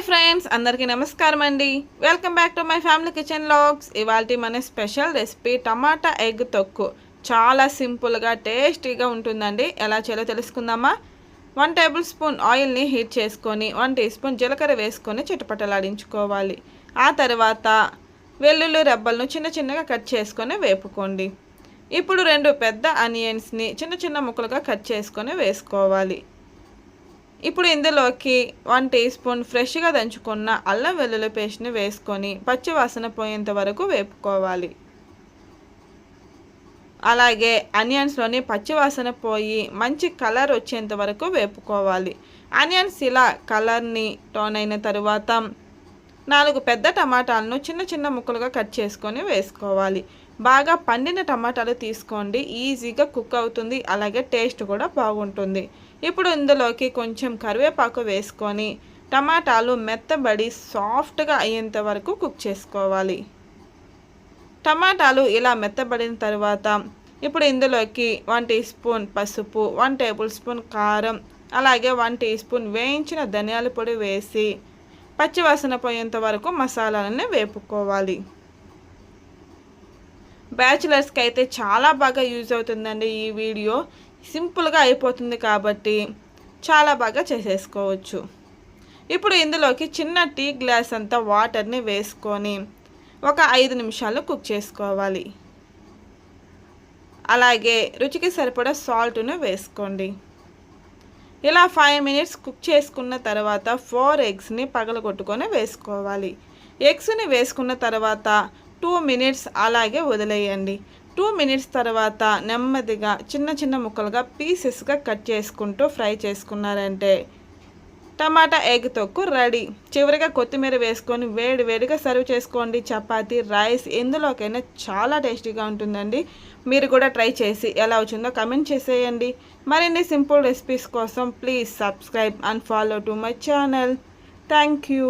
Hi friends అందరికీ నమస్కారం అండి. Welcome back to my family kitchen logs ఇవాళ మన స్పెషల్ రెసిపీ టమాటా ఎగ్ తొక్కు. చాలా సింపుల్గా టేస్టీగా ఉంటుందండి. ఎలా చేయాలో తెలుసుకుందామా? వన్ టేబుల్ స్పూన్ ఆయిల్ని హీట్ చేసుకొని వన్ టీ స్పూన్ జీలకర్ర వేసుకొని చిటపటలాడించుకోవాలి ఆ తర్వాత వెల్లుల్లి రెబ్బలను చిన్న చిన్నగా కట్ చేసుకొని వేపుకోండి. ఇప్పుడు రెండు పెద్ద ఆనియన్స్ని చిన్న చిన్న ముక్కలుగా కట్ చేసుకొని వేసుకోవాలి. ఇప్పుడు ఇందులోకి వన్ టీ స్పూన్ ఫ్రెష్గా దంచుకున్న అల్లం వెల్లుల్లి పేస్ట్ని వేసుకొని పచ్చి వాసన పోయేంత వరకు వేపుకోవాలి. అలాగే ఆనియన్స్లోని పచ్చి వాసన పోయి మంచి కలర్ వచ్చేంత వరకు వేపుకోవాలి. ఆనియన్స్ ఇలా కలర్ని టోన్ అయిన తరువాత నాలుగు పెద్ద టమాటాలను చిన్న చిన్న ముక్కలుగా కట్ చేసుకొని వేసుకోవాలి. బాగా పండిన టమాటాలు తీసుకోండి. ఈజీగా కుక్ అవుతుంది. అలాగే టేస్ట్ కూడా బాగుంటుంది. ఇప్పుడు ఇందులోకి కొంచెం కరివేపాకు వేసుకొని టమాటాలు మెత్తబడి సాఫ్ట్గా అయ్యేంత వరకు కుక్ చేసుకోవాలి. టమాటాలు ఇలా మెత్తబడిన తర్వాత ఇప్పుడు ఇందులోకి వన్ టీ స్పూన్ పసుపు వన్ టేబుల్ స్పూన్ కారం అలాగే వన్ టీ స్పూన్ వేయించిన ధనియాల పొడి వేసి పచ్చివాసన పోయేంత వరకు మసాలాలని వేపుకోవాలి. బ్యాచిలర్స్కి అయితే చాలా బాగా యూజ్ అవుతుందండి ఈ వీడియో. సింపుల్గా అయిపోతుంది కాబట్టి చాలా బాగా చేసేసుకోవచ్చు. ఇప్పుడు ఇందులోకి చిన్న టీ గ్లాస్ అంతా వాటర్ని వేసుకొని ఒక ఐదు నిమిషాలు కుక్ చేసుకోవాలి. అలాగే రుచికి సరిపడా సాల్ట్ను వేసుకోండి. ఇలా ఫైవ్ మినిట్స్ కుక్ చేసుకున్న తర్వాత ఫోర్ ఎగ్స్ని పగలగొట్టుకొని వేసుకోవాలి. ఎగ్స్ని వేసుకున్న తర్వాత టూ మినిట్స్ అలాగే వదిలేయండి. టూ మినిట్స్ తర్వాత నెమ్మదిగా చిన్న చిన్న ముక్కలుగా పీసెస్గా కట్ చేసుకుంటూ ఫ్రై చేసుకున్నారంటే టమాటా ఎగ్ తొక్కు రెడీ. చివరిగా కొత్తిమీర వేసుకొని వేడి వేడిగా సర్వ్ చేసుకోండి. చపాతి రైస్ ఎందులోకైనా చాలా టేస్టీగా ఉంటుందండి. మీరు కూడా ట్రై చేసి ఎలా వచ్చిందో కమెంట్ చేసేయండి. మరిన్ని సింపుల్ రెసిపీస్ కోసం please subscribe and follow to my channel. Thank you.